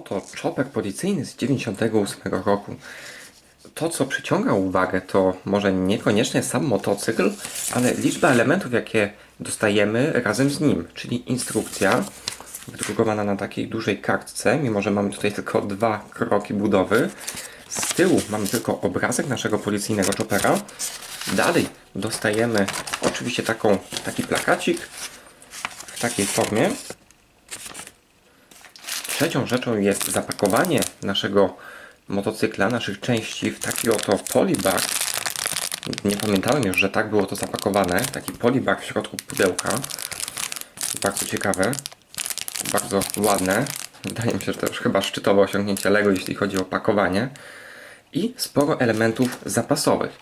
Oto czopek policyjny z 98 roku. To, co przyciąga uwagę, to może niekoniecznie sam motocykl, ale liczba elementów, jakie dostajemy razem z nim, czyli instrukcja wydrukowana na takiej dużej kartce, mimo że mamy tutaj tylko dwa kroki budowy. Z tyłu mamy tylko obrazek naszego policyjnego chopera. Dalej dostajemy oczywiście taką, taki plakacik w takiej formie. Trzecią rzeczą jest zapakowanie naszego motocykla, naszych części w taki oto polybag. Nie pamiętałem już, że tak było to zapakowane. Taki polybag w środku pudełka. Bardzo ciekawe. Bardzo ładne. Wydaje mi się, że to już chyba szczytowe osiągnięcie LEGO, jeśli chodzi o pakowanie. I sporo elementów zapasowych.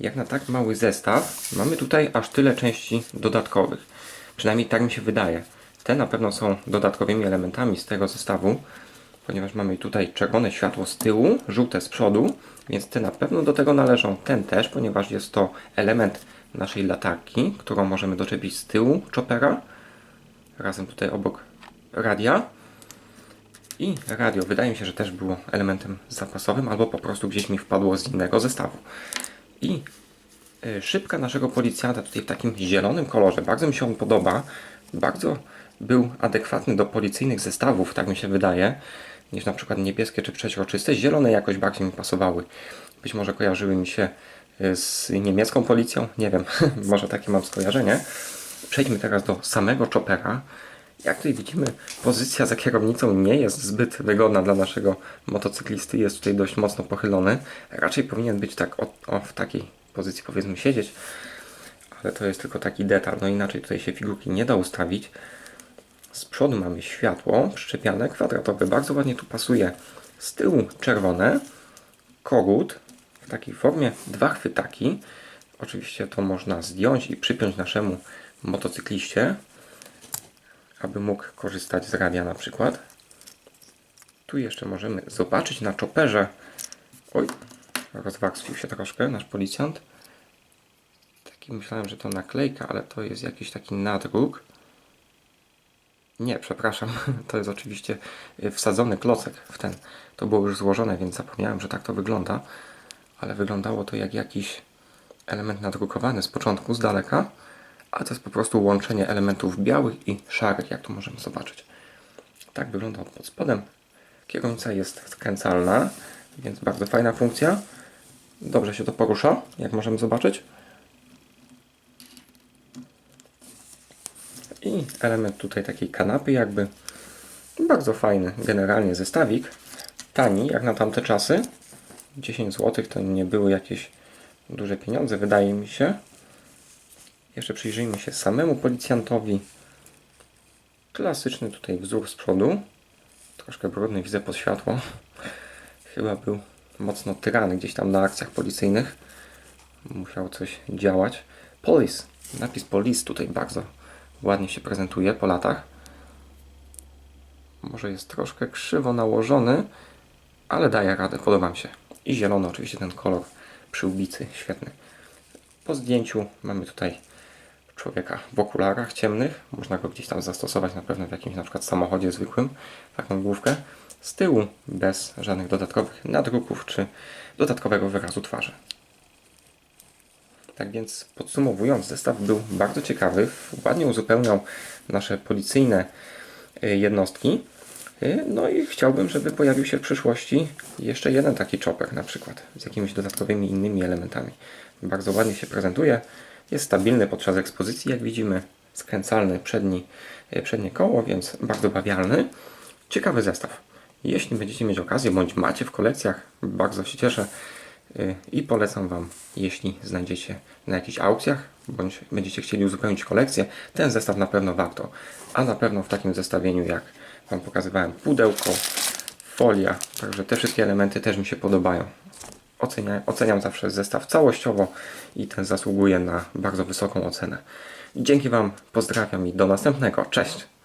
Jak na tak mały zestaw, mamy tutaj aż tyle części dodatkowych. Przynajmniej tak mi się wydaje. Te na pewno są dodatkowymi elementami z tego zestawu, ponieważ mamy tutaj czerwone światło z tyłu, żółte z przodu, więc te na pewno do tego należą. Ten też, ponieważ jest to element naszej latarki, którą możemy doczepić z tyłu chopera, razem tutaj obok radia. I radio, wydaje mi się, że też było elementem zapasowym, albo po prostu gdzieś mi wpadło z innego zestawu. I y, szybka naszego policjanta tutaj w takim zielonym kolorze. Bardzo mi się on podoba. Bardzo był adekwatny do policyjnych zestawów, tak mi się wydaje, niż na przykład niebieskie czy przeźroczyste. Zielone jakoś bardziej mi pasowały. Być może kojarzyły mi się y, z niemiecką policją. Nie wiem, może takie mam skojarzenie. Przejdźmy teraz do samego chopera. Jak tutaj widzimy, pozycja za kierownicą nie jest zbyt wygodna dla naszego motocyklisty. Jest tutaj dość mocno pochylony. Raczej powinien być tak o, o, w takiej pozycji powiedzmy siedzieć. Ale to jest tylko taki detal. No inaczej tutaj się figurki nie da ustawić. Z przodu mamy światło przyczepiane, kwadratowe. Bardzo ładnie tu pasuje. Z tyłu czerwone. Kogut w takiej formie. Dwa chwytaki. Oczywiście to można zdjąć i przypiąć naszemu motocykliście aby mógł korzystać z radia na przykład. Tu jeszcze możemy zobaczyć na czoperze. Oj, rozwarstwił się troszkę nasz policjant. Taki myślałem, że to naklejka, ale to jest jakiś taki nadruk. Nie, przepraszam, to jest oczywiście y, wsadzony klocek w ten. To było już złożone, więc zapomniałem, że tak to wygląda. Ale wyglądało to jak jakiś element nadrukowany z początku, z daleka a to jest po prostu łączenie elementów białych i szarych, jak tu możemy zobaczyć. Tak wygląda pod spodem. Kierownica jest skręcalna, więc bardzo fajna funkcja. Dobrze się to porusza, jak możemy zobaczyć. I element tutaj takiej kanapy jakby. Bardzo fajny generalnie zestawik. Tani jak na tamte czasy. 10 zł to nie były jakieś duże pieniądze, wydaje mi się. Jeszcze przyjrzyjmy się samemu policjantowi. Klasyczny tutaj wzór z przodu. Troszkę brudny, widzę pod światło. Chyba był mocno tyrany gdzieś tam na akcjach policyjnych. Musiał coś działać. Police. Napis police tutaj bardzo ładnie się prezentuje po latach. Może jest troszkę krzywo nałożony, ale daje radę, podoba mi się. I zielony oczywiście ten kolor przyłbicy, świetny. Po zdjęciu mamy tutaj człowieka w okularach ciemnych. Można go gdzieś tam zastosować na pewno w jakimś na przykład samochodzie zwykłym, taką główkę. Z tyłu bez żadnych dodatkowych nadruków czy dodatkowego wyrazu twarzy. Tak więc podsumowując, zestaw był bardzo ciekawy, ładnie uzupełniał nasze policyjne y, jednostki. Y, No i chciałbym, żeby pojawił się w przyszłości jeszcze jeden taki chopper na przykład z jakimiś dodatkowymi innymi elementami. Bardzo ładnie się prezentuje. Jest stabilny podczas ekspozycji, jak widzimy. Skręcalny przedni, e, przednie koło, więc bardzo bawialny. Ciekawy zestaw. Jeśli będziecie mieć okazję, bądź macie w kolekcjach, bardzo się cieszę i polecam Wam, jeśli znajdziecie na jakichś aukcjach, bądź będziecie chcieli uzupełnić kolekcję, ten zestaw na pewno warto. A na pewno w takim zestawieniu, jak Wam pokazywałem, pudełko, folia, także te wszystkie elementy też mi się podobają. Ocenia, oceniam zawsze zestaw całościowo i ten zasługuje na bardzo wysoką ocenę. Dzięki Wam, pozdrawiam i do następnego. Cześć!